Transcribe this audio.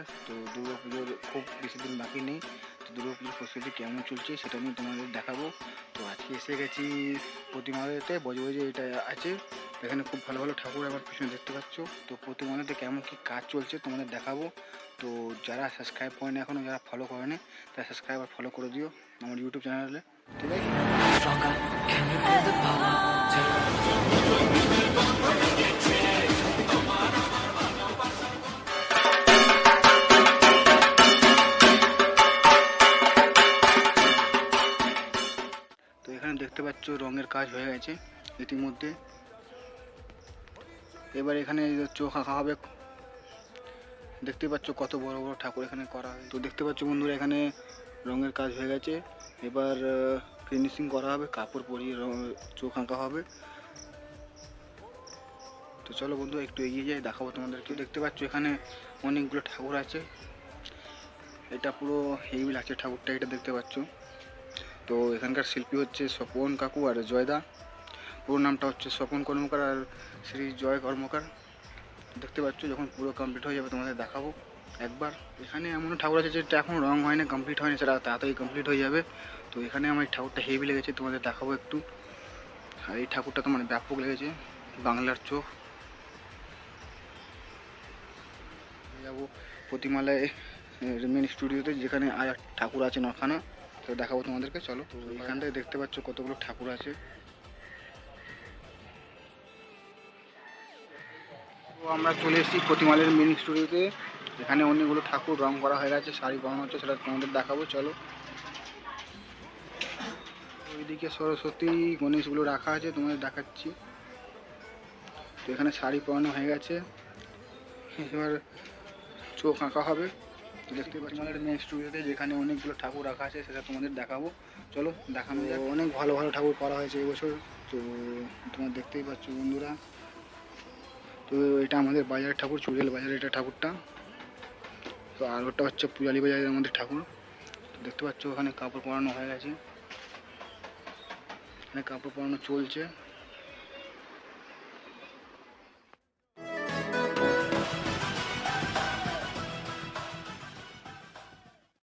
হ্যাঁ, তো তো পুজোর খুব বেশি দিন বাকি নেই। তো দুর্গা পুজোর প্রস্তুতি কেমন চলছে সেটা নিয়ে তোমাদের দেখাবো। তো আজকে এসে গেছি প্রতিমাতে বজবজে এটা আছে। এখানে খুব ভালো ভালো ঠাকুর আমার পিছনে দেখতে পাচ্ছ। তো প্রতিমাতে কেমন কি কাজ চলছে তোমাদের দেখাবো। তো যারা সাবস্ক্রাইব করে না এখনও যারা ফলো করেনি, তারা সাবস্ক্রাইব আর ফলো করে দিও আমার ইউটিউব চ্যানেলে ঠিক আছে? দেখতে পাচ্ছ রঙের কাজ হয়ে গেছে ইতিমধ্যে। এবার এখানে চোখ আঁকা হবে। দেখতে পাচ্ছ কত বড় বড় ঠাকুর এখানে করা হয়। তো দেখতে পাচ্ছ বন্ধুরা, এখানে রঙের কাজ হয়ে গেছে। এবার ফিনিশিং করা হবে, কাপড় পরিয়ে চোখ আঁকা হবে। তো চলো বন্ধু, একটু এগিয়ে যাই, দেখাবো তোমাদেরকে। দেখতে পাচ্ছ এখানে অনেকগুলো ঠাকুর আছে। এটা পুরো হেভি লাগছে ঠাকুরটা, এটা দেখতে পাচ্ছ। তো এখানকার শিল্পী হচ্ছে স্বপন কাকু আর জয়দা। পুরো নামটা হচ্ছে স্বপন কর্মকার আর শ্রী জয় কর্মকার। দেখতে পাচ্ছ যখন পুরো কমপ্লিট হয়ে যাবে তোমাদের দেখাবো। একবার এখানে এমন ঠাকুর আছে যেটা এখন রং হয় না কমপ্লিট হয়নি, সেটা তাড়াতাড়ি কমপ্লিট হয়ে যাবে। তো এখানে আমার এই ঠাকুরটা হেভি লেগেছে, তোমাদের দেখাবো একটু। আর এই ঠাকুরটা তোমার ব্যাপক লেগেছে, বাংলার চোখ। যাব প্রতিমালায় মেন স্টুডিওতে যেখানে আর ঠাকুর আছে নখানা। তো দেখাবো তোমাদেরকে, চলো। তো এখান থেকে দেখতে পাচ্ছ কতগুলো ঠাকুর আছে। তো আমরা চলে এসেছি প্রতিমালের মেন স্টুডিওতে এখানে অনেকগুলো ঠাকুর রং করা হয়ে গেছে, শাড়ি বানানো হচ্ছে, সেটা তোমাদের দেখাবো, চলো। ওইদিকে সরস্বতী, গণেশগুলো রাখা আছে, তোমাদের দেখাচ্ছি। তো এখানে শাড়ি পরানো হয়ে গেছে। এবার চোখ আঁকা হবে। দেখতে পাচ্ছি। আমাদের মেন স্টুডিওতে যেখানে অনেকগুলো ঠাকুর রাখা আছে, সেটা তোমাদের দেখাবো। চলো, দেখানো যাক। অনেক ভালো ভালো ঠাকুর করা হয়েছে এবছর তো, তোমরা দেখতেই পাচ্ছ বন্ধুরা। তো, এটা আমাদের বাজারের ঠাকুর চুড়িয়াল বাজারের এটা ঠাকুরটা। তো আর ওটা হচ্ছে পূজালি বাজারের আমাদের ঠাকুর। তো, দেখতে পাচ্ছ ওখানে কাপড় পরানো হয়ে গেছে। এখানে কাপড় পরানো চলছে।